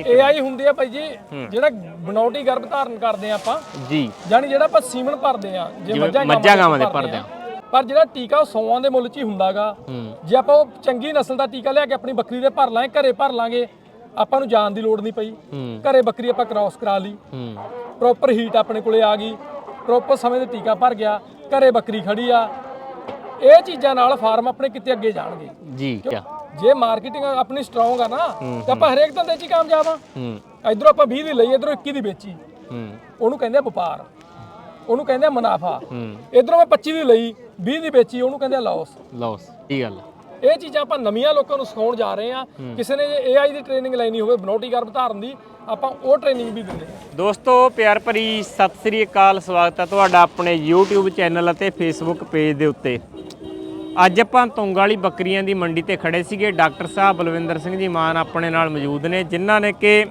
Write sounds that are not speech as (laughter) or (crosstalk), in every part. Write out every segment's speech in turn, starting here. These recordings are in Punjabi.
ਏਆਈ ਹੁੰਦੀ ਆ ਭਾਈ ਜੀ ਜਿਹੜਾ ਬਨੌਟੀ ਗਰਭ ਧਾਰਨ ਕਰਦੇ ਆ ਆਪਾਂ। ਜੀ। ਯਾਨੀ ਜਿਹੜਾ ਆਪਾਂ ਸੀਮਨ ਭਰਦੇ ਆ ਜੇ ਮੱਝਾਂ ਮੱਝਾਂ ਗਾਵਾਂ ਦੇ ਭਰਦੇ ਆ। ਪਰ ਜਿਹੜਾ ਟੀਕਾ ਉਹ ਸੌਆਂ ਦੇ ਮੁੱਲ 'ਚ ਹੀ ਹੁੰਦਾਗਾ। ਜੇ ਆਪਾਂ ਉਹ ਚੰਗੀ ਨਸਲ ਦਾ ਟੀਕਾ ਲਿਆ ਕੇ ਆਪਣੀ ਬੱਕਰੀ ਦੇ ਭਰ ਲਾਂਗੇ ਘਰੇ ਭਰ ਲਾਂਗੇ ਆਪਾਂ ਨੂੰ ਜਾਣ ਦੀ ਲੋੜ ਨਹੀਂ ਪਈ। ਘਰੇ ਬੱਕਰੀ ਆਪਾਂ ਕ੍ਰਾਸ ਕਰਾ ਲਈ। ਪ੍ਰੋਪਰ ਹੀਟ ਆਪਣੇ ਕੋਲੇ ਆ ਗਈ। ਪ੍ਰੋਪਰ ਸਮੇਂ ਤੇ ਟੀਕਾ ਭਰ ਗਿਆ। ਘਰੇ ਬੱਕਰੀ ਖੜੀ ਆ। ਇਹ ਚੀਜ਼ਾਂ ਨਾਲ ਫਾਰਮ ਆਪਣੇ ਕਿਤੇ ਅੱਗੇ ਜਾਣਗੇ। ਜੀ ਜੇ ਮਾਰਕੀਟਿੰਗ ਆਪਣੀ ਸਟਰੋਂਗ ਆ ਨਾ ਤਾਂ ਆਪਾਂ ਹਰੇਕ ਧੰਦੇ 'ਚ ਹੀ ਕਾਮਯਾਬ ਆ। ਹੂੰ। ਇਧਰੋਂ ਆਪਾਂ 20 ਦੀ ਲਈ ਇਧਰੋਂ 21 ਦੀ ਵੇਚੀ। ਹੂੰ। ਉਹਨੂੰ ਕਹਿੰਦੇ ਆ ਵਪਾਰ। ਉਹਨੂੰ ਕਹਿੰਦੇ ਆ ਮੁਨਾਫਾ। ਹੂੰ। ਇਧਰੋਂ ਮੈਂ 25 ਦੀ ਲਈ 20 ਦੀ ਵੇਚੀ ਉਹਨੂੰ ਕਹਿੰਦੇ ਆ ਲਾਸ ਲੌਸ ਇਹ ਗੱਲ। ਇਹ ਚੀਜ਼ਾਂ ਆਪਾਂ ਨਵੀਆਂ ਲੋਕਾਂ ਨੂੰ ਸਿਖਾਉਣ ਜਾ ਰਹੇ ਆ। ਕਿਸੇ ਨੇ ਜੇ AI ਦੀ ਟ੍ਰੇਨਿੰਗ ਲੈਣੀ ਹੋਵੇ ਬਨੋਟੀ ਗਰਭ ਧਾਰਨ ਦੀ ਆਪਾਂ ਉਹ ਟ੍ਰੇਨਿੰਗ ਵੀ ਦਿੰਦੇ ਆ। ਦੋਸਤੋ ਪਿਆਰ ਭਰੀ ਸਤਿ ਸ੍ਰੀ ਅਕਾਲ ਸਵਾਗਤ ਹੈ ਤੁਹਾਡਾ ਆਪਣੇ YouTube ਚੈਨਲ ਅਤੇ Facebook ਪੇਜ ਦੇ ਉੱਤੇ। ਅੱਜ ਆਪਾਂ ਤੁੰਗ ਵਾਲੀ ਬੱਕਰੀਆਂ ਦੀ ਮੰਡੀ ਤੇ ਖੜੇ ਸੀਗੇ। ਡਾਕਟਰ ਸਾਹਿਬ ਬਲਵਿੰਦਰ ਸਿੰਘ ਜੀ ਮਾਨ ਆਪਣੇ ਨਾਲ ਮੌਜੂਦ ਨੇ, ਜਿਨ੍ਹਾਂ ਨੇ ਕਿ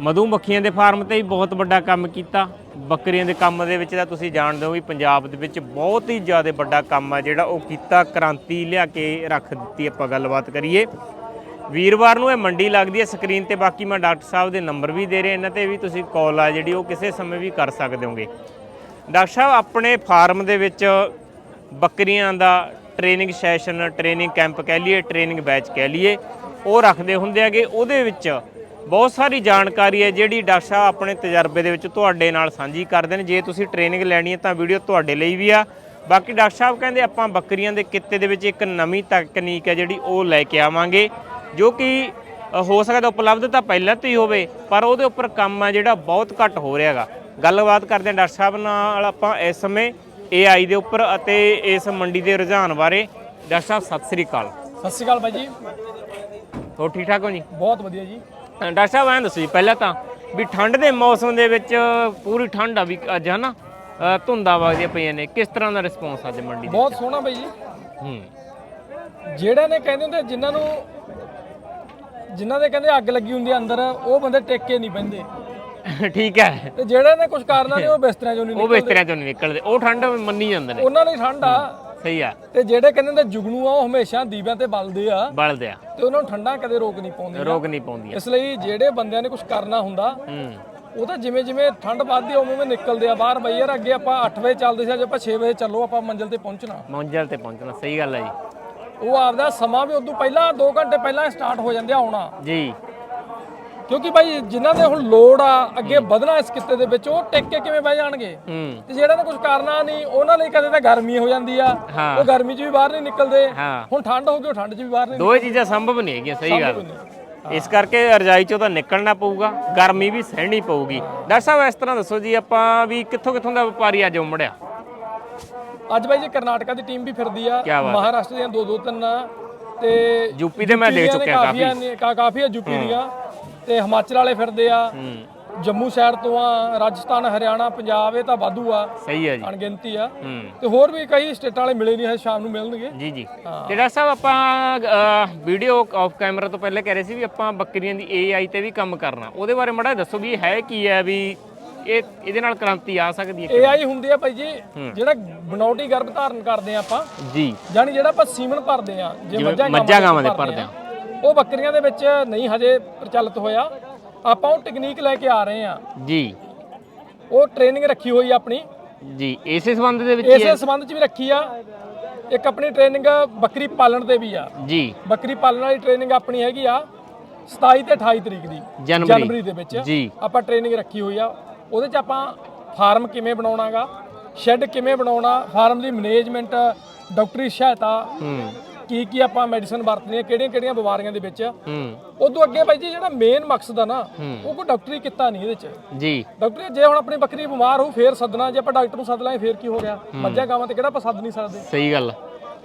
ਮਧੂ ਮੱਖੀਆਂ ਦੇ ਫਾਰਮ ਤੇ ਵੀ ਬਹੁਤ ਵੱਡਾ ਕੰਮ ਕੀਤਾ। ਬੱਕਰੀਆਂ ਦੇ ਕੰਮ ਦੇ ਵਿੱਚ ਤਾਂ ਤੁਸੀਂ ਜਾਣਦੇ ਹੋ ਵੀ ਪੰਜਾਬ ਦੇ ਵਿੱਚ ਬਹੁਤ ਹੀ ਜ਼ਿਆਦਾ ਵੱਡਾ ਕੰਮ ਆ ਜਿਹੜਾ ਉਹ ਕੀਤਾ, ਕ੍ਰਾਂਤੀ ਲਿਆ ਕੇ ਰੱਖ ਦਿੱਤੀ। ਆਪਾਂ ਗੱਲਬਾਤ ਕਰੀਏ। ਵੀਰਵਾਰ ਨੂੰ ਇਹ ਮੰਡੀ ਲੱਗਦੀ ਹੈ ਸਕਰੀਨ ਤੇ, ਬਾਕੀ ਮੈਂ ਡਾਕਟਰ ਸਾਹਿਬ ਦੇ ਨੰਬਰ ਵੀ ਦੇ ਰਿਹਾ, ਇਹਨਾਂ ਤੇ ਵੀ ਤੁਸੀਂ ਕਾਲ ਆ ਜਿਹੜੀ ਉਹ ਕਿਸੇ ਸਮੇਂ ਵੀ ਕਰ ਸਕਦੇ ਹੋਗੇ। ਡਾਕਟਰ ਸਾਹਿਬ, ਆਪਣੇ ਫਾਰਮ ਦੇ ਵਿੱਚ ਬੱਕਰੀਆਂ ਦਾ ਟ੍ਰੇਨਿੰਗ ਸੈਸ਼ਨ ਟ੍ਰੇਨਿੰਗ ਕੈਂਪ ਕਹਿ ਲਈਏ ਟ੍ਰੇਨਿੰਗ ਬੈਚ ਕਹਿ ਲਈਏ, ਉਹ ਰੱਖਦੇ ਹੁੰਦੇ ਹੈਗੇ। ਉਹਦੇ ਵਿੱਚ ਬਹੁਤ ਸਾਰੀ ਜਾਣਕਾਰੀ ਹੈ ਜਿਹੜੀ ਡਾਕਟਰ ਸਾਹਿਬ ਆਪਣੇ ਤਜਰਬੇ ਦੇ ਵਿੱਚ ਤੁਹਾਡੇ ਨਾਲ ਸਾਂਝੀ ਕਰਦੇ ਨੇ। ਜੇ ਤੁਸੀਂ ਟ੍ਰੇਨਿੰਗ ਲੈਣੀ ਹੈ ਤਾਂ ਵੀਡੀਓ ਤੁਹਾਡੇ ਲਈ ਵੀ ਆ। ਬਾਕੀ ਡਾਕਟਰ ਸਾਹਿਬ ਕਹਿੰਦੇ ਆਪਾਂ ਬੱਕਰੀਆਂ ਦੇ ਕਿੱਤੇ ਦੇ ਵਿੱਚ ਇੱਕ ਨਵੀਂ ਤਕਨੀਕ ਹੈ ਜਿਹੜੀ ਉਹ ਲੈ ਕੇ ਆਵਾਂਗੇ, ਜੋ ਕਿ ਹੋ ਸਕਦਾ ਉਪਲਬਧ ਤਾਂ ਪਹਿਲਾਂ ਤੋਂ ਹੀ ਹੋਵੇ, ਪਰ ਉਹਦੇ ਉੱਪਰ ਕੰਮ ਆ ਜਿਹੜਾ ਬਹੁਤ ਘੱਟ ਹੋ ਰਿਹਾ ਹੈਗਾ। ਗੱਲਬਾਤ ਕਰਦੇ ਹਾਂ ਡਾਕਟਰ ਸਾਹਿਬ ਨਾਲ ਆਪਾਂ ਇਸ ਸਮੇਂ। AI ਦੇ ਉੱਪਰ ਅਤੇ ਇਸ ਮੰਡੀ ਦੇ ਰੁਝਾਨ ਬਾਰੇ। ਡਾਕਟਰ ਸਾਹਿਬ ਸਤਿ ਸ੍ਰੀ ਅਕਾਲ। ਸਤਿ ਸ਼੍ਰੀ ਅਕਾਲ ਭਾਈ ਜੀ। ਹੋਰ ਠੀਕ ਠਾਕ ਹੋ ਜੀ? ਬਹੁਤ ਵਧੀਆ ਜੀ। ਡਾਕਟਰ ਸਾਹਿਬ ਐਂ ਦੱਸੋ ਜੀ ਪਹਿਲਾਂ ਤਾਂ ਵੀ ਠੰਡ ਦੇ ਮੌਸਮ ਦੇ ਵਿੱਚ ਪੂਰੀ ਠੰਡ ਆ ਵੀ ਅੱਜ ਹਨਾ? ਧੁੰਦਾਂ ਵਗਦੀਆਂ ਪਈਆਂ ਨੇ। ਕਿਸ ਤਰ੍ਹਾਂ ਦਾ ਰਿਸਪੌਂਸ ਅੱਜ ਮੰਡੀ ਬਹੁਤ ਸੋਹਣਾ ਭਾਈ ਜੀ। ਹੂੰ। ਜਿਹੜੇ ਨੇ ਕਹਿੰਦੇ ਹੁੰਦੇ ਜਿਨ੍ਹਾਂ ਨੂੰ ਜਿਨ੍ਹਾਂ ਦੇ ਕਹਿੰਦੇ ਅੱਗ ਲੱਗੀ ਹੁੰਦੀ ਅੰਦਰ ਉਹ ਬੰਦੇ ਟਿਕ ਕੇ ਨਹੀਂ ਬਹਿੰਦੇ (laughs) ਠੀਕ ਹੈ। ਤੇ ਜਿਹੜੇ ਨੇ ਕੁਝ ਕਾਰਨਾਂ ਨੇ ਉਹ ਬਿਸਤਰਿਆਂ ਚੋਂ ਨਹੀਂ ਉਹ ਬਿਸਤਰਿਆਂ ਚੋਂ ਨਹੀਂ ਨਿਕਲਦੇ। ਉਹ ਠੰਡ ਮੰਨੀ ਜਾਂਦੇ ਨੇ। ਉਹਨਾਂ ਲਈ ਠੰਡ ਆ। ਸਹੀ ਆ। ਤੇ ਜਿਹੜੇ ਕਹਿੰਦੇ ਹੁੰਦੇ ਜੁਗਨੂ ਆ ਉਹ ਹਮੇਸ਼ਾ ਦੀਵਿਆਂ ਤੇ ਬਲਦੇ ਆ। ਬਲਦੇ ਆ। ਤੇ ਉਹਨਾਂ ਨੂੰ ਠੰਡਾ ਕਦੇ ਰੋਕ ਨਹੀਂ ਪਾਉਂਦੇ ਰੋਗ ਨਹੀਂ ਪਾਉਂਦੀਆਂ। ਇਸ ਲਈ ਜਿਹੜੇ ਬੰਦਿਆਂ ਨੇ ਕੁਝ ਕਰਨਾ ਹੁੰਦਾ ਹੂੰ। ਉਹ ਤਾਂ ਜਿਵੇਂ ਜਿਵੇਂ ਠੰਡ ਵੱਧਦੀ ਆ ਉਵੇਂ ਉਵੇਂ ਨਿਕਲਦੇ ਆ। ਬਾਹਰ ਬਈ ਯਾਰ ਅੱਗੇ ਆਪਾਂ 8 ਵਜੇ ਚੱਲਦੇ ਸੀ ਅੱਜ ਆਪਾਂ 6 ਵਜੇ ਚੱਲੋ ਆਪਾਂ ਮੰਜ਼ਿਲ ਤੇ ਪਹੁੰਚਣਾ। ਮੰਜ਼ਲ ਤੇ ਪਹੁੰਚਣਾ ਸਹੀ ਗੱਲ ਹੈ ਜੀ। ਉਹ ਆਪਦਾ ਸਮਾਂ ਵੀ ਉਦੋਂ ਪਹਿਲਾਂ 2 ਘੰਟੇ ਪਹਿਲਾਂ ਸਟਾਰਟ ਹੋ ਜਾਂਦੇ ਆ ਆਉਣਾ। ਜੀ। ਕਿਉਂਕਿ ਭਾਈ ਜਿਨ੍ਹਾਂ ਦੇ ਹੁਣ ਲੋੜ ਆ ਅੱਗੇ ਵਧਣਾ ਇਸ ਕਿੱਤੇ ਦੇ ਵਿੱਚ ਉਹ ਟਿਕ ਕੇ ਕਿਵੇਂ ਬਹਿ ਜਾਣਗੇ? ਤੇ ਜਿਹੜਾ ਨੇ ਕੁਝ ਕਰਨਾ ਨਹੀਂ ਉਹਨਾਂ ਲਈ ਕਦੇ ਤਾਂ ਗਰਮੀ ਹੋ ਜਾਂਦੀ ਆ। ਉਹ ਗਰਮੀ 'ਚ ਵੀ ਬਾਹਰ ਨਹੀਂ ਨਿਕਲਦੇ। ਹੁਣ ਠੰਡ ਹੋ ਗਈ ਉਹ ਠੰਡ 'ਚ ਵੀ ਬਾਹਰ ਨਹੀਂ ਦੋਏ ਚੀਜ਼ਾਂ ਸੰਭਵ ਨਹੀਂ ਹੈਗੀਆਂ ਸਹੀ ਗੱਲ। ਇਸ ਕਰਕੇ ਰਜਾਈ ਚੋਂ ਤਾਂ ਨਿਕਲਣਾ ਪਊਗਾ ਗਰਮੀ ਵੀ ਸਹਿਣੀ ਪਊਗੀ। ਡਾਕਟਰ ਸਾਹਿਬ ਇਸ ਤਰ੍ਹਾਂ ਦੱਸੋ ਜੀ ਆਪਾਂ ਵੀ ਕਿੱਥੋਂ ਕਿੱਥੋਂ ਦਾ ਵਪਾਰੀ ਅੱਜ ਉਮੜਿਆ? ਅੱਜ ਬਾਈ ਜੀ ਕਰਨਾਟਕਾ ਦੀ ਟੀਮ ਵੀ ਫਿਰਦੀ ਆ। ਮਹਾਰਾਸ਼ਟਰ ਦੀਆਂ ਦੋ ਦੋ ਤਿੰਨ ਤੇ ਯੂਪੀ ਦੇ ਮੈਂ ਦੇਖ ਚੁੱਕਿਆ ਕਾਫੀ। ਕਾਫੀ ਆ ਯੂਪੀ ਦੀਆਂ। ਤੇ ਹਿਮਾਚਲ ਵਾਲੇ ਫਿਰਦੇ ਆ। ਜੰਮੂ ਸਾਈਡ ਤੋਂ ਆ ਰਾਜਸਥਾਨ ਹਰਿਆਣਾ ਪੰਜਾਬ ਇਹ ਤਾਂ ਵਾਧੂ ਆ। ਸਹੀ ਹੈ ਜੀ। ਅਣਗਿਣਤੀ ਆ। ਤੇ ਹੋਰ ਵੀ ਕਈ ਸਟੇਟਾਂ ਵਾਲੇ ਮਿਲੇ ਨਹੀਂ ਹੈ ਸ਼ਾਮ ਨੂੰ ਮਿਲਣਗੇ। ਜੀ ਜੀ। ਤੇ ਡਾਕਟਰ ਸਾਹਿਬ ਆਪਾਂ ਵੀਡੀਓ ਆਫ ਕੈਮਰਾ ਤੋਂ ਪਹਿਲੇ ਕਹਿ ਰਹੇ ਸੀ ਵੀ ਆਪਾਂ ਬੱਕਰੀਆਂ ਦੀ AI ਤੇ ਵੀ ਕੰਮ ਕਰਨਾ। ਉਹਦੇ ਬਾਰੇ ਮੜਾ ਦੱਸੋ ਵੀ ਹੈ ਕੀ ਹੈ ਵੀ ਇਹ ਇਹਦੇ ਨਾਲ ਕ੍ਰਾਂਤੀ ਆ ਸਕਦੀ ਹੈ AI ਹੁੰਦੀ ਆ ਭਾਈ ਜੀ ਜਿਹੜਾ ਬਨੌਟੀ ਗਰਭ ਧਾਰਨ ਕਰਦੇ ਆ ਆਪਾਂ ਜੀ। ਯਾਨੀ ਜਿਹੜਾ ਆਪਾਂ ਸੀਮਨ ਭਰਦੇ ਆ ਜੇ ਮੱਝਾਂ ਗਾਵਾਂ ਦੇ ਭਰਦੇ ਆ, ਉਹ ਬੱਕਰੀਆਂ ਦੇ ਵਿੱਚ ਨਹੀਂ ਹਜੇ ਪ੍ਰਚਲਿਤ ਹੋਇਆ। ਆਪਾਂ ਉਹ ਟੈਕਨੀਕ ਲੈ ਕੇ ਆ ਰਹੇ ਆ ਜੀ। ਉਹ ਟ੍ਰੇਨਿੰਗ ਰੱਖੀ ਹੋਈ ਆ ਆਪਣੀ। ਜੀ ਇਸੇ ਸੰਬੰਧ ਦੇ ਵਿੱਚ ਹੀ ਹੈ। ਇਸੇ ਸੰਬੰਧ ਚ ਵੀ ਰੱਖੀ ਆ। ਇੱਕ ਆਪਣੀ ਟ੍ਰੇਨਿੰਗ ਬੱਕਰੀ ਪਾਲਣ ਤੇ ਵੀ ਆ। ਜੀ। ਬੱਕਰੀ ਪਾਲਣ ਵਾਲੀ ਟ੍ਰੇਨਿੰਗ ਆਪਣੀ ਹੈਗੀ ਆ 27 ਤੇ 28 ਤਰੀਕ ਦੀ ਜਨਵਰੀ। ਜਨਵਰੀ ਦੇ ਵਿੱਚ। ਜੀ। ਆਪਾਂ ਟ੍ਰੇਨਿੰਗ ਰੱਖੀ ਹੋਈ ਆ। ਉਹਦੇ ਚ ਆਪਾਂ ਫਾਰਮ ਕਿਵੇਂ ਬਣਾਉਣਾਗਾ ਸ਼ੈੱਡ ਕਿਵੇਂ ਬਣਾਉਣਾ ਫਾਰਮ ਦੀ ਮੈਨੇਜਮੈਂਟ ਡਾਕਟਰੀ ਸਹਾਇਤਾ ਹੂੰ। ਕੀ ਕੀ ਆਪਾਂ ਮੈਡੀਸਨ ਵਰਤਣੀ ਹੈ ਕਿਹੜੀਆਂ ਕਿਹੜੀਆਂ ਬਿਮਾਰੀਆਂ ਦੇ ਵਿੱਚ? ਹੂੰ। ਉਦੋਂ ਅੱਗੇ ਬਾਈ ਜੀ ਜਿਹੜਾ ਮੇਨ ਮਕਸਦ ਆ ਨਾ ਉਹ ਕੋਈ ਡਾਕਟਰੀ ਕੀਤਾ ਨਹੀਂ ਇਹਦੇ ਚ। ਜੀ। ਡਾਕਟਰ ਜੇ ਹੁਣ ਆਪਣੀ ਬੱਕਰੀ ਬਿਮਾਰ ਹੋ ਫੇਰ ਸੱਦਣਾ ਜੇ ਆਪਾਂ ਡਾਕਟਰ ਨੂੰ ਸੱਦ ਲਾਂਗੇ ਫੇਰ ਕੀ ਹੋ ਗਿਆ? ਮੱਝਾਂ ਗਾਵਾਂ ਤੇ ਕਿਹੜਾ ਆਪਾਂ ਸੱਦ ਨਹੀਂ ਸਕਦੇ? ਸਹੀ ਗੱਲ।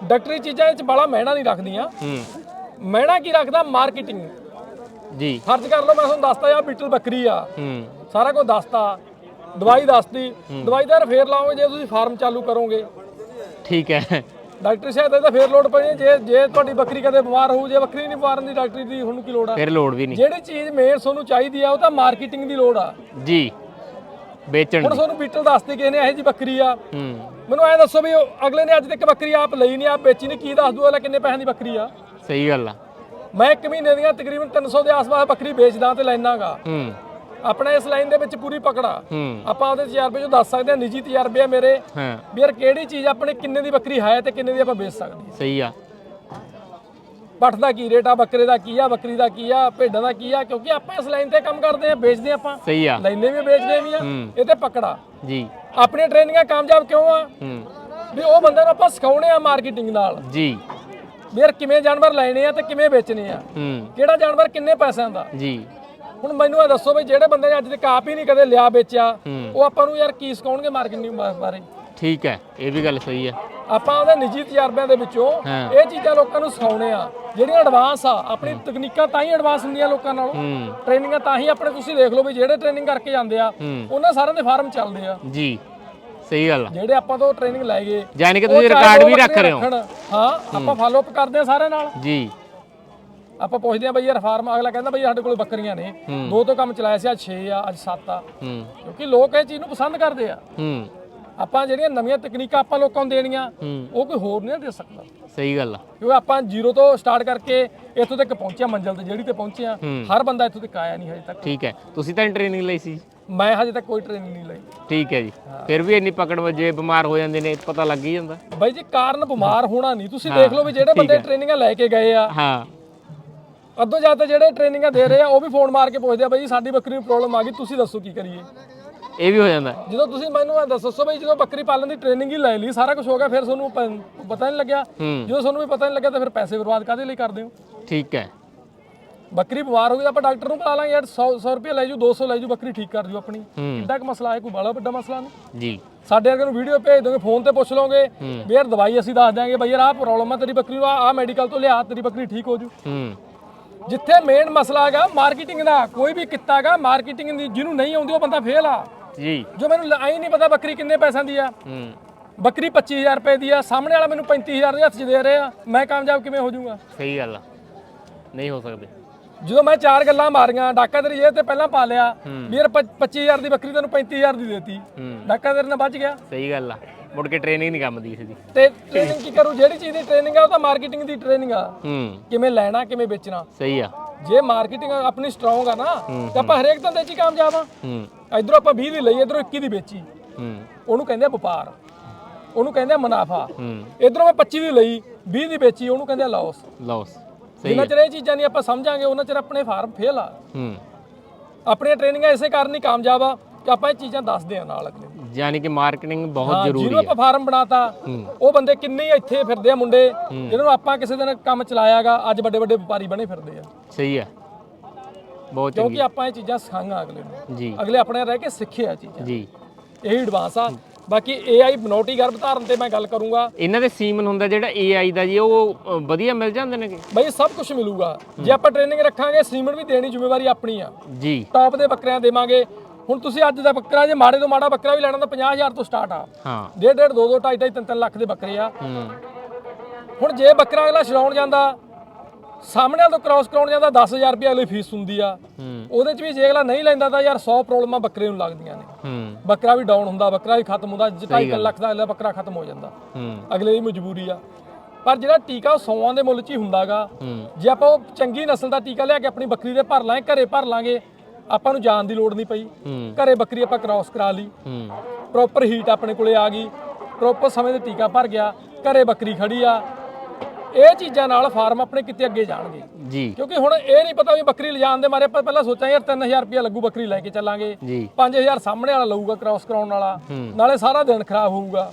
ਡਾਕਟਰੀ ਚੀਜ਼ਾਂ ਇਹ ਚ ਬੜਾ ਮਹਿਣਾ ਨਹੀਂ ਰੱਖਦੀਆਂ। ਹੂੰ। ਮਹਿਣਾ ਕੀ ਰੱਖਦਾ? ਮਾਰਕੀਟਿੰਗ ਜੀ। ਫਰਜ਼ ਕਰ ਲਓ ਮੈਂ ਤੁਹਾਨੂੰ ਦੱਸਤਾ ਆ ਬੀਟਲ ਬੱਕਰੀ ਆ। ਹੂੰ। ਸਾਰਾ ਕੁਝ ਦੱਸਤਾ। ਦਵਾਈ ਦੱਸਤੀ। ਦਵਾਈ ਦਾ ਫੇਰ ਲਾਓਗੇ ਜੇ ਤੁਸੀਂ ਫਾਰਮ ਚਾਲੂ ਕਰੋਗੇ। ਠੀਕ ਹੈ। ਡਾਕਟਰੀ ਸਹਾਇਤਾ ਤਾਂ ਫੇਰ ਲੋੜ ਪੈਣੀ ਹੈ। ਜੇ ਜੇ ਤੁਹਾਡੀ ਬੱਕਰੀ ਕਦੇ ਬਿਮਾਰ ਹੋਊ ਜੇ ਬੱਕਰੀ ਨਹੀਂ ਬਿਮਾਰ ਹੁੰਦੀ ਡਾਕਟਰੀ ਦੀ ਤੁਹਾਨੂੰ ਕੀ ਲੋੜ ਆ? ਫਿਰ ਲੋੜ ਵੀ ਨਹੀਂ। ਜਿਹੜੀ ਚੀਜ਼ ਮੇਨ ਤੁਹਾਨੂੰ ਚਾਹੀਦੀ ਆ ਉਹ ਤਾਂ ਮਾਰਕੀਟਿੰਗ ਦੀ ਲੋੜ ਆ। ਜੀ। ਵੇਚਣ ਹੁਣ ਦੀ। ਤੁਹਾਨੂੰ ਬੀਟਲ ਦੱਸਤੀ ਕਿਸੇ ਨੇ ਇਹੋ ਜੀ ਬੱਕਰੀ ਆ। ਹੂੰ। ਮੈਨੂੰ ਐ ਦੱਸੋ ਵੀ ਉਹ ਅਗਲੇ ਨੇ ਅੱਜ ਤੱਕ ਬੱਕਰੀ ਆਪ ਲਈ ਨਹੀਂ ਆਪ ਵੇਚੀ ਨਹੀਂ ਕੀ ਦੱਸ ਦੂ ਅਗਲਾ ਕਿੰਨੇ ਪੈਸਿਆਂ ਦੀ ਬੱਕਰੀ ਆ? ਸਹੀ ਗੱਲ ਆ। ਮੈਂ ਇੱਕ ਮਹੀਨੇ ਦੀਆਂ ਤਕਰੀਬਨ 300 ਦੇ ਆਸ-ਪਾਸ ਬੱਕਰੀ ਵੇਚਦਾ ਤੇ ਲੈਣਾਗਾ ਹੂੰ। ਆਪਣਾ ਇਸ ਲਾਈਨ ਦੇ ਵਿੱਚ ਪੂਰੀ ਪਕੜਾ। ਆਪਾਂ ਉਹਦੇ ਤਜਰਬੇ ਚੋਂ ਦੱਸ ਸਕਦੇ ਹਾਂ ਨਿੱਜੀ ਤਜਰਬੇ ਆ ਮੇਰੇ ਹਾਂ। ਵੀ ਯਾਰ ਕਿਹੜੀ ਚੀਜ਼ ਆਪਣੇ ਕਿੰਨੇ ਦੀ ਬੱਕਰੀ ਹੈ ਤੇ ਕਿੰਨੇ ਦੀ ਆਪਾਂ ਵੇਚ ਸਕਦੇ ਸਹੀ ਆ। ਪੱਠ ਦਾ ਕੀ ਰੇਟ ਆ ਬੱਕਰੇ ਦਾ ਕੀ ਆ ਬੱਕਰੀ ਦਾ ਕੀ ਆ ਭੇਡਾਂ ਦਾ ਕੀ ਆ ਕਿਉਂਕਿ ਆਪਾਂ ਇਸ ਲਾਈਨ ਤੇ ਕੰਮ ਕਰਦੇ ਆ ਵੇਚਦੇ ਆਪਾਂ। ਸਹੀ ਆ। ਲੈਨੇ ਵੀ ਵੇਚਦੇ ਵੀ ਆ। ਇਹ ਤੇ ਪਕੜਾ। ਜੀ। ਆਪਣੀਆਂ ਟ੍ਰੇਨਿੰਗਾਂ ਕਾਮਯਾਬ ਕਿਉਂ ਆ? ਵੀ ਉਹ ਬੰਦੇ ਨੂੰ ਆਪਾਂ ਸਿਖਾਉਣੇ ਆ ਮਾਰਕੀਟਿੰਗ ਨਾਲ। ਜੀ। ਵੀ ਯਾਰ ਕਿਵੇਂ ਜਾਨਵਰ ਲੈਣੇ ਆ ਤੇ ਕਿਵੇਂ ਵੇਚਣੇ ਆ। ਕਿਹੜਾ ਜਾਨਵਰ ਕਿੰਨੇ ਪੈਸਿਆਂ ਦਾ। ਜੀ। ਹੁਣ ਮੈਨੂੰ ਇਹ ਦੱਸੋ ਵੀ ਜਿਹੜੇ ਬੰਦੇ ਨੇ ਅੱਜ ਤੱਕ ਆਪ ਹੀ ਨਹੀਂ ਕਦੇ ਲਿਆ ਵੇਚਿਆ। ਉਹ ਆਪਾਂ ਨੂੰ ਯਾਰ ਕੀ ਸਿਖਾਉਣਗੇ ਮਾਰਕੀਟਿੰਗ ਬਾਰੇ? ਠੀਕ ਹੈ ਇਹ ਵੀ ਗੱਲ ਸਹੀ ਹੈ। ਆਪਾਂ ਉਹਦੇ ਨਿੱਜੀ ਤਜਰਬਿਆਂ ਦੇ ਵਿੱਚੋਂ। ਇਹ ਚੀਜ਼ਾਂ ਲੋਕਾਂ ਨੂੰ ਸਿਖਾਉਣੇ ਆ ਜਿਹੜੀਆਂ ਐਡਵਾਂਸ ਆ ਆਪਣੀ ਤਕਨੀਕਾਂ ਤਾਂ ਹੀ ਐਡਵਾਂਸ ਹੁੰਦੀਆਂ ਲੋਕਾਂ ਨਾਲੋਂ। ਟ੍ਰੇਨਿੰਗਾਂ ਤਾਂ ਹੀ ਆਪਣੇ ਤੁਸੀਂ ਦੇਖ ਲਓ ਵੀ ਜਿਹੜੇ ਟ੍ਰੇਨਿੰਗ ਕਰਕੇ ਜਾਂਦੇ ਆ ਉਹਨਾਂ ਸਾਰਿਆਂ ਦੇ ਫਾਰਮ ਚੱਲਦੇ ਆ। ਜੀ ਸਹੀ ਗੱਲ ਜਿਹੜੇ ਆਪਾਂ ਤੋਂ ਟ੍ਰੇਨਿੰਗ ਲੈ ਗਏ ਯਾਨੀ ਕਿ ਤੁਸੀਂ ਰਿਕਾਰਡ ਵੀ ਰੱਖ ਰਹੇ ਹੋ। ਹਾਂ ਆਪਾਂ ਫਾਲੋ ਅਪ ਕਰਦੇ ਆ ਸਾਰਿਆਂ ਨਾਲ। ਜੀ। ਆਪਾਂ ਪੁੱਛਦੇ ਆ ਬਈ ਯਾਰ ਫਾਰਮ ਅਗਲਾ ਕਹਿੰਦਾ ਬਈ ਸਾਡੇ ਕੋਲ ਬੱਕਰੀਆਂ ਨੇ। ਦੋ ਤੋਂ ਕੰਮ ਚਲਾਇਆ ਸੀ ਅੱਜ 6 ਆ ਅੱਜ 7 ਆ। ਹੂੰ। ਕਿਉਂਕਿ ਲੋਕ ਇਹ ਚੀਜ਼ ਨੂੰ ਪਸੰਦ ਕਰਦੇ ਆ। ਹੂੰ। ਆਪਾਂ ਜਿਹੜੀਆਂ ਨਵੀਆਂ ਤਕਨੀਕਾਂ ਆਪਾਂ ਲੋਕਾਂ ਨੂੰ ਦੇਣੀਆਂ ਉਹ ਕੋਈ ਹੋਰ ਨਹੀਂ ਦੇ ਸਕਦਾ। ਸਹੀ ਗੱਲ ਆ। ਕਿਉਂਕਿ ਆਪਾਂ ਜ਼ੀਰੋ ਤੋਂ ਸਟਾਰਟ ਕਰਕੇ ਇੱਥੋਂ ਤੱਕ ਪਹੁੰਚਿਆ ਮੰਜ਼ਲ ਤੇ ਜਿਹੜੀ ਤੇ ਪਹੁੰਚਿਆ ਹੂੰ। ਹਰ ਬੰਦਾ ਇੱਥੋਂ ਤੱਕ ਆਇਆ ਨਹੀਂ ਹਜੇ ਤੱਕ। ਠੀਕ ਹੈ। ਤੁਸੀਂ ਤਾਂ ਟ੍ਰੇਨਿੰਗ ਲਈ ਸੀ। ਮੈਂ ਹਜੇ ਤੱਕ ਕੋਈ ਟ੍ਰੇਨਿੰਗ ਨਹੀਂ ਲਈ। ਠੀਕ ਹੈ ਜੀ। ਫਿਰ ਵੀ ਇੰਨੀ ਪਕੜ ਵਜੇ ਬਿਮਾਰ ਹੋ ਜਾਂਦੇ ਨੇ ਪਤਾ ਲੱਗ ਹੀ ਜਾਂਦਾ। ਬਾਈ ਜੀ ਕਾਰਨ ਬਿਮਾਰ ਹੋਣਾ ਨਹੀਂ ਤੁਸੀਂ ਦੇਖ ਲਓ ਵੀ ਜਿਹੜੇ ਬੰਦੇ ਟ੍ਰੇਨਿੰਗਾਂ ਲੈ ਕੇ ਗਏ ਆ। ਹਾਂ। ਅੱਧੋ ਜ਼ਿਆਦਾ ਜਿਹੜੇ ਟ੍ਰੇਨਿੰਗਾਂ ਦੇ ਰਹੇ ਆ ਉਹ ਵੀ ਫੋਨ ਮਾਰ ਕੇ ਪੁੱਛਦੇ ਆ ਬਾਈ ਸਾਡੀ ਬੱਕਰੀ ਨੂੰ ਪ੍ਰੋਬਲਮ ਆ ਗਈ ਤੁਸੀਂ ਦੱਸੋ ਕੀ ਕਰੀਏ? ਇਹ ਵੀ ਹੋ ਜਾਂਦਾ। ਜਦੋਂ ਤੁਸੀਂ ਮੈਨੂੰ ਇਹ ਦੱਸੋ ਬਈ ਜਦੋਂ ਬੱਕਰੀ ਪਾਲਣ ਦੀ ਟ੍ਰੇਨਿੰਗ ਹੀ ਲੈ ਲਈ ਸਾਰਾ ਕੁਝ ਹੋ ਗਿਆ ਫਿਰ ਤੁਹਾਨੂੰ ਪ- ਪਤਾ ਨਹੀਂ ਲੱਗਿਆ। ਹੂੰ। ਜਦੋਂ ਤੁਹਾਨੂੰ ਵੀ ਪਤਾ ਨਹੀਂ ਲੱਗਿਆ ਤਾਂ ਫਿਰ ਪੈਸੇ ਬਰਬਾਦ ਕਾਹਦੇ ਲਈ ਕਰਦੇ ਹੋ? ਠੀਕ ਹੈ। ਬੱਕਰੀ ਬਿਮਾਰ ਹੋ ਗਈ ਤਾਂ ਆਪਾਂ ਡਾਕਟਰ ਨੂੰ ਬੁਲਾ ਲਾਂਗੇ ਯਾਰ 100 100 ਰੁਪਏ ਲੈ ਜੂ 200 ਲੈ ਜੂ ਬੱਕਰੀ ਠੀਕ ਕਰ ਜੂ ਆਪਣੀ। ਹੂੰ। ਕਿੱਡਾ ਕੁ ਮਸਲਾ ਹੈ ਕੋਈ ਬੜਾ ਵੱਡਾ ਮਸਲਾ ਨਹੀਂ। ਜੀ। ਸਾਡੇ ਵਰਗੇ ਨੂੰ ਵੀਡੀਓ ਭੇਜ ਦੋਗੇ ਫੋਨ ਤੇ ਪੁੱਛ ਲਓਗੇ ਵੀ ਯਾਰ ਦਵਾਈ ਅਸੀਂ ਦੱਸ ਦਿਆਂਗੇ ਬਈ ਯਾਰ ਆਹ ਪ੍ਰੋਬਲਮ ਆ ਤੇਰੀ ਬੱਕਰੀ ਨੂੰ ਆਹ ਮੈਡੀਕਲ ਤੋਂ ਲਿਆ ਤੇਰੀ ਬੱਕਰੀ ਠੀਕ ਹੋ ਜੂ। ਹੂੰ। ਜਿੱਥੇ ਮੇਨ ਮਸਲਾ ਹੈਗਾ ਮਾਰਕੀਟਿੰਗ ਦਾ ਕੋਈ ਵੀ ਕਿੱਤਾ ਹੈਗਾ ਮਾਰਕੀਟਿੰਗ ਦੀ ਜਿਹਨੂੰ ਨਹੀਂ ਆਉਂਦੀ ਉਹ ਬੰਦਾ ਫੇਲ ਆ। ਜੀ। ਜੋ ਮੈਨੂੰ ਆਈ ਨਹੀਂ ਪਤਾ ਬੱਕਰੀ ਕਿੰਨੇ ਪੈਸਿਆਂ ਦੀ ਆ। ਹੂੰ। ਬੱਕਰੀ 25000 ਰੁਪਏ ਦੀ ਆ ਸਾਹਮਣੇ ਵਾਲਾ ਮੈਨੂੰ 35000 ਦੇ ਹੱਥ 'ਚ ਦੇ ਰਿਹਾ ਮੈਂ ਕਾਮਯਾਬ ਕਿਵੇਂ ਹੋ ਜਾਊਂਗਾ? ਸਹੀ ਗੱਲ ਆ। ਨਹੀਂ ਹੋ ਸਕਦੇ। ਜਦੋਂ ਮੈਂ ਚਾਰ ਗੱਲਾਂ ਮਾਰੀਆਂ ਡਾਕਾ ਤੇਰੀ ਜੇਬ ਤੇ ਪਹਿਲਾਂ ਪਾ ਲਿਆ ਵੀ ਯਾਰ 25000 ਦੀ ਬੱਕਰੀ ਤੈਨੂੰ 35000 ਦੀ ਦੇਤੀ। ਡਾਕਾ ਤੇਰੇ ਨਾਲ ਬਚ ਗਿਆ। ਸਹੀ ਗੱਲ ਆ। ਮੁੜ ਕੇ ਟ੍ਰੇਨਿੰਗ ਨਹੀਂ ਕੰਮ ਦੀ ਇਸ ਦੀ। ਤੇ ਟ੍ਰੇਨਿੰਗ ਕੀ ਕਰੂ? ਜਿਹੜੀ ਚੀਜ਼ ਦੀ ਟ੍ਰੇਨਿੰਗ ਆ ਉਹ ਤਾਂ ਮਾਰਕੀਟਿੰਗ ਦੀ ਟ੍ਰੇਨਿੰਗ ਆ। ਹੂੰ। ਕਿਵੇਂ ਲੈਣਾ ਕਿਵੇਂ ਵੇਚਣਾ? ਸਹੀ ਆ। ਜੇ ਮਾਰਕੀਟਿੰਗ ਆਪਣੀ ਸਟਰੋਂਗ ਆ ਨਾ ਤਾਂ ਆਪਾਂ ਹਰੇਕ ਧੰਦੇ 'ਚ ਹੀ ਕਾਮਯਾਬ ਆ। ਹੂੰ। ਇਧਰੋਂ ਆਪਾਂ 20 ਦੀ ਲਈ ਇਧਰੋਂ 21 ਦੀ ਵੇਚੀ। ਹੂੰ। ਉਹਨੂੰ ਕਹਿੰਦੇ ਆ ਵਪਾਰ। ਉਹਨੂੰ ਕਹਿੰਦੇ ਆ ਮੁਨਾਫਾ। ਹੂੰ। ਇਧਰੋਂ ਮੈਂ 25 ਦੀ ਲਈ 20 ਦੀ ਵੇਚੀ ਉਹਨੂੰ ਕਹਿੰਦੇ ਆ ਲਾਸ ਲਾਸ ਸਹੀ ਜਿੰਨਾ ਚਿਰ ਇਹ ਚੀਜ਼ਾਂ ਨਹੀਂ ਆਪਾਂ ਸਮਝਾਂਗੇ ਉਹਨਾਂ ਚਿਰ ਆਪਣੇ ਫਾਰਮ ਫੇਲ ਆ। ਹੂੰ। ਆਪਣੀਆਂ ਟ੍ਰੇਨਿੰਗਾਂ ਇਸੇ ਕਾਰਨ ਹੀ ਕਾਮਯਾਬ ਆ ਕਿ ਆਪਾਂ ਇਹ ਚੀਜ਼ਾਂ ਦੱਸਦੇ ਆ ਨਾਲ ਅਗਲੇ ਨੂੰ। ਯਾਨੀ ਕਿ ਮਾਰਕੀਟਿੰਗ ਬਹੁਤ ਜ਼ਰੂਰੀ ਜਿਹਨੂੰ ਹੈ ਆਪਾਂ ਫਾਰਮ ਬਣਾਤਾ ਉਹ ਬੰਦੇ ਕਿੰਨੇ ਇੱਥੇ ਫਿਰਦੇ ਆ ਮੁੰਡੇ ਜਿਹਨਾਂ ਨੂੰ ਆਪਾਂ ਕਿਸੇ ਦਿਨ ਕੰਮ ਚਲਾਇਆਗਾ ਅੱਜ ਵੱਡੇ ਵੱਡੇ ਵਪਾਰੀ ਬਣੇ ਫਿਰਦੇ ਆ। ਸਹੀ ਹੈ। ਬਹੁਤ ਕਿਉਂਕਿ ਚੰਗੀ ਆਪਾਂ ਇਹ ਚੀਜ਼ਾਂ ਸਿਖਾਂਗਾ ਅਗਲੇ ਨੂੰ। ਜੀ। ਅਗਲੇ ਆਪਣੇ ਰਹਿ ਕੇ ਸਿੱਖੇ ਆ ਚੀਜ਼ਾਂ। ਜੀ। ਇਹੀ ਐਡਵਾਂਸ ਆ। ਬਾਕੀ AI ਬਨੌਟੀ ਗਰਭ ਧਾਰਨ ਤੇ ਮੈਂ ਗੱਲ ਕਰੂੰਗਾ। ਇਹਨਾਂ ਦੇ ਸੀਮਨ ਹੁੰਦਾ ਜਿਹੜਾ AI ਦਾ ਜੀ ਉਹ ਅ, ਵਧੀਆ ਮਿਲ ਜਾਂਦੇ ਨੇ ਬਈ ਸਭ ਕੁਝ ਮਿਲੂਗਾ। ਜੇ ਆਪਾਂ ਟ੍ਰੇਨਿੰਗ ਰੱਖਾਂਗੇ ਸੀਮਨ ਵੀ ਦੇਣੀ ਜ਼ਿੰਮੇਵਾਰੀ ਆਪਣੀ ਆ। ਜੀ। ਟੌਪ ਦੇ ਬੱਕਰਿਆਂ ਦੇਵਾਂਗੇ। ਹੁਣ ਤੁਸੀਂ ਅੱਜ ਦਾ ਬੱਕਰਾ ਜੇ ਮਾੜੇ ਤੋਂ ਮਾੜਾ ਬੱਕਰਾ ਵੀ ਲੈਣਾ ਤਾਂ 50000 ਤੋਂ ਸਟਾਰਟ ਆ। ਹਾਂ। ਡੇਢ ਡੇਢ ਦੋ ਦੋ ਢਾਈ ਢਾਈ ਤਿੰਨ ਤਿੰਨ ਲੱਖ ਦੇ ਬੱਕਰੇ ਆ। ਹੂੰ। ਹੁਣ ਜੇ ਬੱਕਰਾ ਅਗਲਾ ਛਡਾਉਣ ਜਾਂਦਾ ਸਾਹਮਣੇ ਤੋਂ ਕ੍ਰਾਸ ਕਰਾਉਣ ਜਾਂਦਾ 10000 ਰੁਪਏ ਅਗਲੀ ਫੀਸ ਹੁੰਦੀ ਆ। ਉਹਦੇ ਚ ਵੀ ਜੇ ਅਗਲਾ ਨਹੀਂ ਲੈਂਦਾ ਤਾਂ ਯਾਰ 100 ਪ੍ਰੋਬਲਮਾਂ ਬੱਕਰੇ ਨੂੰ ਲੱਗਦੀਆਂ ਨੇ। ਬੱਕਰਾ ਵੀ ਡਾਊਨ ਹੁੰਦਾ ਬੱਕਰਾ ਵੀ ਖਤਮ ਹੁੰਦਾ ਜੇ ਢਾਈ ਤਿੰਨ ਲੱਖ ਦਾ ਅਗਲਾ ਬੱਕਰਾ ਖਤਮ ਹੋ ਜਾਂਦਾ। ਅਗਲੇ ਦੀ ਮਜਬੂਰੀ ਆ। ਪਰ ਜਿਹੜਾ ਟੀਕਾ ਉਹ ਸੌਆਂ ਦੇ ਮੁੱਲ 'ਚ ਹੀ ਹੁੰਦਾਗਾ। ਜੇ ਆਪਾਂ ਉਹ ਚੰਗੀ ਨਸਲ ਦਾ ਟੀਕਾ ਲਿਆ ਕੇ ਆਪਣੀ ਬੱਕਰੀ ਦੇ ਭਰ ਲਾਂਗੇ ਘਰੇ ਭਰ ਲਾਂਗੇ ਆਪਾਂ ਨੂੰ ਜਾਣ ਦੀ ਲੋੜ ਨਹੀਂ ਪਈ। ਘਰੇ ਬੱਕਰੀ ਆਪਾਂ ਕ੍ਰਾਸ ਕਰਾ ਲਈ। ਪ੍ਰੋਪਰ ਹੀਟ ਆਪਣੇ ਕੋਲੇ ਆ ਗਈ। ਪ੍ਰੋਪਰ ਸਮੇਂ ਤੇ ਟੀਕਾ ਭਰ ਗਿਆ। ਘਰੇ ਬੱਕਰੀ ਖੜੀ ਆ। ਇਹ ਚੀਜ਼ਾਂ ਨਾਲ ਫਾਰਮ ਆਪਣੇ ਕਿਤੇ ਅੱਗੇ ਜਾਣਗੇ। ਜੀ। ਕਿਉਂਕਿ ਹੁਣ ਇਹ ਨਹੀਂ ਪਤਾ ਵੀ ਬੱਕਰੀ ਲਿਜਾਣ ਦੇ ਮਾਰੇ ਆਪਾਂ ਪਹਿਲਾਂ ਸੋਚਾਂ ਯਾਰ 3000 ਰੁਪਇਆ ਲੱਗੂ ਬੱਕਰੀ ਲੈ ਕੇ ਚੱਲਾਂਗੇ। ਜੀ। 5000 ਸਾਹਮਣੇ ਵਾਲਾ ਲਊਗਾ ਕ੍ਰਾਸ ਕਰਾਉਣ ਵਾਲਾ। ਨਾਲੇ ਸਾਰਾ ਦਿਨ ਖਰਾਬ ਹੋਊਗਾ।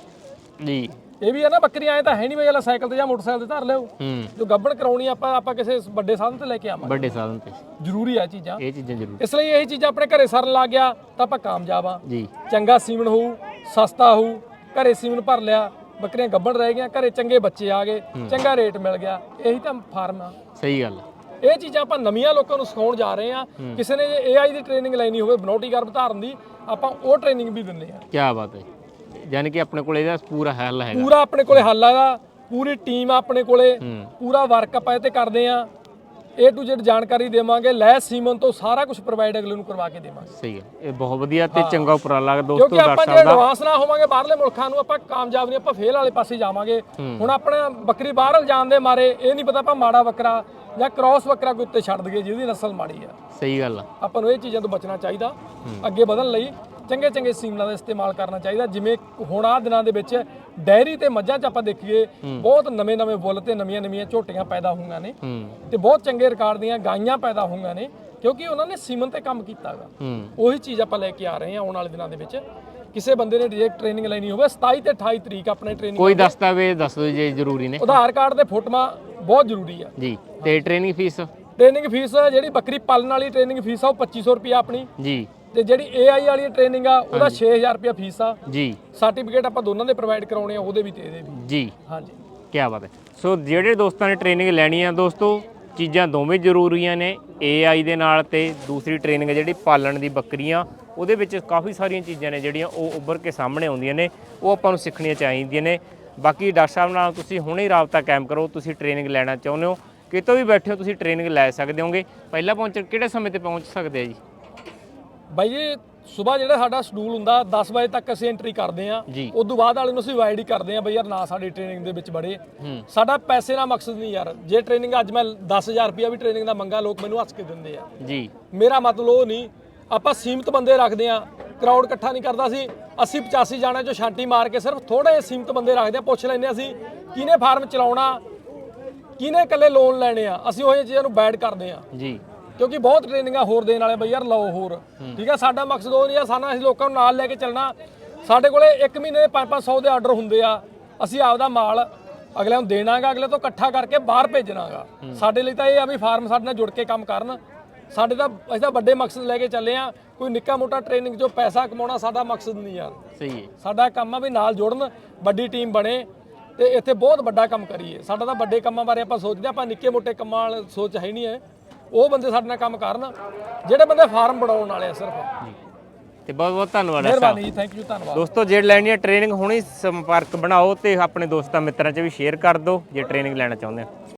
ਜੀ। ਇਹ ਵੀ ਹੈ ਨਾ ਬੱਕਰੀਆਂ ਐ ਤਾਂ ਹੈ ਨਹੀਂ ਵੀ ਵਾਲਾ ਸਾਈਕਲ ਤੇ ਜਾਂ ਮੋਟਰਸਾਈਕਲ ਤੇ ਧਰ ਲਿਓ ਹੂੰ। ਜੋ ਗੱਬੜ ਕਰਾਉਣੀ ਆਪਾਂ ਆਪਾਂ ਕਿਸੇ ਵੱਡੇ ਸਾਧਨ ਤੇ ਲੈ ਕੇ ਆਵਾਂਗੇ। ਵੱਡੇ ਸਾਧਨ ਤੇ। ਜ਼ਰੂਰੀ ਆ ਇਹ ਚੀਜ਼ਾਂ। ਇਹ ਚੀਜ਼ਾਂ ਜ਼ਰੂਰ। ਇਸ ਲਈ ਇਹ ਚੀਜ਼ਾਂ ਆਪਣੇ ਘਰੇ ਸਰਨ ਲੱਗ ਗਿਆ ਤਾਂ ਆਪਾਂ ਕਾਮਯਾਬ ਆ। ਜੀ। ਚੰਗਾ ਸੀਮਨ ਹੋਊ ਸਸਤਾ ਹੋਊ ਘਰੇ ਸੀਮਨ ਭਰ ਲਿਆ ਬੱਕਰੀਆਂ ਗੱਬਣ ਰਹਿ ਗਈਆਂ ਘਰੇ ਚੰਗੇ ਬੱਚੇ ਆ ਗਏ ਚੰਗਾ ਰੇਟ ਮਿਲ ਗਿਆ ਇਹੀ ਤਾਂ ਫਾਰਮ ਆ। ਸਹੀ ਗੱਲ ਇਹ ਚੀਜ਼ਾਂ ਆਪਾਂ ਨਵੀਆਂ ਲੋਕਾਂ ਨੂੰ ਸਿਖਾਉਣ ਜਾ ਰਹੇ ਆ। ਕਿਸੇ ਨੇ ਜੇ AI ਦੀ ਟ੍ਰੇਨਿੰਗ ਲੈਣੀ ਹੋਵੇ ਬਨੋਟੀ ਗਰਭ ਧਾਰਨ ਦੀ ਆਪਾਂ ਉਹ ਟ੍ਰੇਨਿੰਗ ਵੀ ਦਿੰਦੇ ਆ। ਕੀ ਬਾਤ ਹੈ। ਯਾਨੀ ਕਿ ਆਪਣੇ ਕੋਲ ਇਹਦਾ ਪੂਰਾ ਹੱਲ ਹੈਗਾ। ਪੂਰਾ ਆਪਣੇ ਕੋਲੇ ਹੱਲ ਹੈਗਾ ਪੂਰੀ ਟੀਮ ਆਪਣੇ ਕੋਲੇ ਹੂੰ। ਪੂਰਾ ਵਰਕ ਆਪਾਂ ਇਹ ਤੇ ਕਰਦੇ ਆ। A to Z ਜਾਣਕਾਰੀ ਦੇਵਾਂਗੇ ਲੈ ਸੀਮਨ ਤੋਂ ਸਾਰਾ ਕੁਝ ਪ੍ਰੋਵਾਈਡ ਅਗਲੇ ਨੂੰ ਕਰਵਾ ਕੇ ਦੇਵਾਂਗੇ। ਸਹੀ ਹੈ ਇਹ ਬਹੁਤ ਵਧੀਆ ਤੇ ਚੰਗਾ ਉਪਰਾਲਾ ਦੋਸਤੋ ਕਿਉਂਕਿ ਆਪਾਂ ਜੇ ਐਡਵਾਂਸ ਨਾ ਹੋਵਾਂਗੇ ਬਾਹਰਲੇ ਮੁਲਕਾਂ ਨੂੰ ਆਪਾਂ ਕਾਮਯਾਬ ਨਹੀਂ ਆਪਾਂ ਫੇਲ ਵਾਲੇ ਪਾਸੇ ਜਾਵਾਂਗੇ। ਹੁਣ ਆਪਣਾ ਬੱਕਰੀ ਬਾਹਰ ਜਾਣ ਦੇ ਮਾਰੇ ਇਹ ਨਹੀਂ ਪਤਾ ਆਪਾਂ ਮਾੜਾ ਬੱਕਰਾ ਜਾਂ ਕ੍ਰਾਸ ਬੱਕਰਾ ਕੋਈ ਉੱਤੇ ਛੱਡ ਦਈਏ ਜਿਹਦੀ ਨਸਲ ਮਾੜੀ ਆ। ਸਹੀ ਗੱਲ ਆ। ਆਪਾਂ ਨੂੰ ਇਹ ਚੀਜ਼ਾਂ ਤੋਂ ਬਚਣਾ ਚਾਹੀਦਾ। ਅੱਗੇ ਵਧਣ ਲਈ ਚੰਗੇ ਚੰਗੇ ਸੀਮਨਾਂ ਦਾ ਇਸਤੇਮਾਲ ਕਰਨਾ ਚਾਹੀਦਾ। ਜਿਵੇਂ ਹੁਣ ਆਹ ਦਿਨਾਂ ਦੇ ਵਿੱਚ ਡੈਰੀ ਤੇ ਮੱਝਾਂ 'ਚ ਆਪਾਂ ਦੇਖੀਏ ਬਹੁਤ ਨਵੇਂ ਨਵੇਂ ਬੁੱਲ ਤੇ ਨਵੀਆਂ ਨਵੀਆਂ ਝੋਟੀਆਂ ਪੈਦਾ ਹੋਈਆਂ ਨੇ ਤੇ ਬਹੁਤ ਚੰਗੇ ਰਿਕਾਰਡ ਦੀਆਂ ਗਾਈਆਂ ਪੈਦਾ ਹੋਈਆਂ ਨੇ ਕਿਉਂਕਿ ਉਹਨਾਂ ਨੇ ਸੀਮਨ ਤੇ ਕੰਮ ਕੀਤਾਗਾ। ਉਹੀ ਚੀਜ਼ ਆਪਾਂ ਲੈ ਕੇ ਆ ਰਹੇ ਹਾਂ ਆਉਣ ਵਾਲੇ ਦਿਨਾਂ ਦੇ ਵਿੱਚ। ਕਿਸੇ ਬੰਦੇ ਨੇ ਡਾਇਰੈਕਟ ਟ੍ਰੇਨਿੰਗ ਲੈਣੀ ਹੋਵੇ 27 ਤੇ 28 ਤਰੀਕ ਆਪਣੇ ਟ੍ਰੇਨਿੰਗ ਕੋਈ ਦਸਤਾਵੇਜ਼ ਦੱਸ ਦਿਓ ਜੇ ਜ਼ਰੂਰੀ ਨੇ। ਆਧਾਰ ਕਾਰਡ ਦੇ ਫੋਟੋਆਂ ਬਹੁਤ ਜ਼ਰੂਰੀ ਆ। ਜੀ ਤੇ ਟ੍ਰੇਨਿੰਗ ਫੀਸ ਟ੍ਰੇਨਿੰਗ ਫੀਸ ਜਿਹੜੀ ਬੱਕਰੀ ਪਾਲਣ ਵਾਲੀ ਟ੍ਰੇਨਿੰਗ ਫੀਸ ਆ ਉਹ 2500 ਰੁਪਏ ਆਪਣੀ। ਜੀ। ਤੇ ਜਿਹੜੀ AI ਵਾਲੀ ਟ੍ਰੇਨਿੰਗ ਆ ਉਹਦਾ 6000 ਰੁਪਏ ਫੀਸ ਆ। ਜੀ। ਸਰਟੀਫਿਕੇਟ ਆਪਾਂ ਦੋਨਾਂ ਦੇ ਪ੍ਰੋਵਾਈਡ ਕਰਾਉਣੇ ਆ ਉਹਦੇ ਵੀ ਤੇ ਇਹਦੇ ਵੀ। ਜੀ। ਹਾਂਜੀ। ਕੀ ਬਾਤ ਹੈ। ਸੋ ਜਿਹੜੇ ਦੋਸਤਾਂ ਨੇ ਟ੍ਰੇਨਿੰਗ ਲੈਣੀ ਆ ਦੋਸਤੋ ਚੀਜ਼ਾਂ ਦੋਵੇਂ ਜ਼ਰੂਰੀਆਂ ਨੇ AI ਦੇ ਨਾਲ ਤੇ ਦੂਸਰੀ ਟ੍ਰੇਨਿੰਗ ਜਿਹੜੀ ਪਾਲਣ ਦੀ ਬੱਕਰੀਆਂ ਉਹਦੇ ਵਿੱਚ ਕਾਫੀ ਸਾਰੀਆਂ ਚੀਜ਼ਾਂ ਨੇ ਜਿਹੜੀਆਂ ਉਹ ਉੱਭਰ ਕੇ ਸਾਹਮਣੇ ਆਉਂਦੀਆਂ ਨੇ ਉਹ ਆਪਾਂ ਨੂੰ ਸਿੱਖਣੀਆਂ ਚਾਹੀਦੀਆਂ ਨੇ। ਬਾਕੀ ਡਾਕਟਰ ਸਾਹਿਬ ਨਾਲ ਤੁਸੀਂ ਹੁਣੇ ਹੀ ਰਾਬਤਾ ਕਾਇਮ ਕਰੋ ਤੁਸੀਂ ਟ੍ਰੇਨਿੰਗ ਲੈਣਾ ਚਾਹੁੰਦੇ ਹੋ ਕਿਤੋਂ ਵੀ ਬੈਠੇ ਹੋ ਤੁਸੀਂ ਟ੍ਰੇਨਿੰਗ ਲੈ ਸਕਦੇ ਹੋਗੇ। ਪਹਿਲਾਂ ਪਹੁੰਚ ਕਿਹੜੇ ਸਮੇਂ ਤੇ ਪਹੁੰਚ ਸਕਦੇ ਆ ਜੀ? ਬਾਈ ਜੀ ਸਵੇਰ ਜਿਹੜਾ ਸਾਡਾ ਸ਼ਡਿਊਲ ਹੁੰਦਾ 10 ਵਜੇ ਤੱਕ ਅਸੀਂ ਐਂਟਰੀ ਕਰਦੇ ਆ ਜੀ। ਉਸ ਤੋਂ ਬਾਅਦ ਵਾਲੇ ਨੂੰ ਅਸੀਂ ਵਾਈਡ ਹੀ ਕਰਦੇ ਆ ਬਈ ਯਾਰ ਨਾ ਸਾਡੀ ਟ੍ਰੇਨਿੰਗ ਦੇ ਵਿੱਚ ਬੜੇ ਸਾਡਾ ਪੈਸੇ ਦਾ ਮਕਸਦ ਨਹੀਂ ਯਾਰ। ਜੇ ਟ੍ਰੇਨਿੰਗ ਅੱਜ ਮੈਂ 10000 ਰੁਪਇਆ ਵੀ ਟ੍ਰੇਨਿੰਗ ਦਾ ਮੰਗਾ ਲੋਕ ਮੈਨੂੰ ਹੱਸ ਕੇ ਦਿੰਦੇ ਆ। ਜੀ। ਮੇਰਾ ਮਤਲਬ ਉਹ ਨਹੀਂ ਆਪਾਂ ਸੀਮਤ ਬੰਦੇ ਰੱਖਦੇ ਆ ਕਰਾਊਡ ਇਕੱਠਾ ਨਹੀਂ ਕਰਦਾ ਸੀ। 80 85 ਜਾਣੇ ਚੋਂ ਛਾਂਟੀ ਮਾਰ ਕੇ ਸਿਰਫ ਥੋੜੇ ਜਿਹੇ ਸੀਮਤ ਬੰਦੇ ਰੱਖਦੇ ਆ ਪੁੱਛ ਲੈਂਦੇ ਆ ਅਸੀਂ ਕਿਹਨੇ ਫਾਰਮ ਚਲਾਉਣਾ ਕਿਹਨੇ ਇਕੱਲੇ ਲੋਨ ਲੈਣੇ ਆ। ਅਸੀਂ ਉਹ ਚੀਜ਼ਾਂ ਨੂੰ ਬੈਡ ਕਰਦੇ ਆ ਜੀ। ਕਿਉਂਕਿ ਬਹੁਤ ਟ੍ਰੇਨਿੰਗਾਂ ਹੋਰ ਦੇਣ ਵਾਲੇ ਬਈ ਯਾਰ ਲਓ ਹੋਰ। ਠੀਕ ਆ ਸਾਡਾ ਮਕਸਦ ਉਹ ਨਹੀਂ ਆ ਸਾਡਾ ਅਸੀਂ ਲੋਕਾਂ ਨੂੰ ਨਾਲ ਲੈ ਕੇ ਚੱਲਣਾ। ਸਾਡੇ ਕੋਲੇ 1 ਮਹੀਨੇ ਦੇ 5-500 ਦੇ ਆਰਡਰ ਹੁੰਦੇ ਆ। ਅਸੀਂ ਆਪਦਾ ਮਾਲ ਅਗਲੇ ਨੂੰ ਦੇਣਾਗਾ ਅਗਲੇ ਤੋਂ ਇਕੱਠਾ ਕਰਕੇ ਬਾਹਰ ਭੇਜਣਾਗਾ। ਸਾਡੇ ਲਈ ਤਾਂ ਇਹ ਆ ਵੀ ਫਾਰਮ ਸਾਡੇ ਨਾਲ ਜੁੜ ਕੇ ਕੰਮ ਕਰਨ। ਸਾਡੇ ਤਾਂ ਅਸੀਂ ਤਾਂ ਵੱਡੇ ਮਕਸਦ ਲੈ ਕੇ ਚੱਲੇ ਆ। ਕੋਈ ਨਿੱਕਾ ਮੋਟਾ ਟ੍ਰੇਨਿੰਗ ਚੋਂ ਪੈਸਾ ਕਮਾਉਣਾ ਸਾਡਾ ਮਕਸਦ ਨਹੀਂ ਯਾਰ ਸਹੀ ਹੈ। ਸਾਡਾ ਕੰਮ ਆ ਵੀ ਨਾਲ ਜੁੜਨ ਵੱਡੀ ਟੀਮ ਬਣੇ ਤੇ ਇੱਥੇ ਬਹੁਤ ਵੱਡਾ ਕੰਮ ਕਰੀਏ। ਸਾਡਾ ਤਾਂ ਵੱਡੇ ਕੰਮਾਂ ਬਾਰੇ ਆਪਾਂ ਸੋਚਦੇ ਹਾਂ, ਆਪਾਂ ਨਿੱਕੇ ਮੋਟੇ ਕੰਮਾਂ ਵਾਲ ਸੋਚ ਹੈ ਹੀ ਨਹੀਂ ਹੈ ਉਹ ਬੰਦੇ ਸਾਡੇ ਨਾਲ ਕੰਮ ਕਰਨ ਜਿਹੜੇ ਬੰਦੇ ਫਾਰਮ ਬਣਾਉਣ ਵਾਲੇ ਆ ਸਿਰਫ। ਜੀ ਤੇ ਬਹੁਤ ਬਹੁਤ ਧੰਨਵਾਦ ਸਾਹਿਬ ਮਿਹਰਬਾਨੀ ਥੈਂਕ ਯੂ ਧੰਨਵਾਦ। ਦੋਸਤੋ ਜੇ ਲੈਣੀ ਹੈ ਟ੍ਰੇਨਿੰਗ ਹੁਣੇ ਸੰਪਰਕ ਬਣਾਓ ਤੇ ਆਪਣੇ ਦੋਸਤਾਂ ਮਿੱਤਰਾਂ 'ਚ ਵੀ ਸ਼ੇਅਰ ਕਰ ਦਿਓ ਜੇ ਟ੍ਰੇਨਿੰਗ ਲੈਣਾ ਚਾਹੁੰਦੇ ਹੋ।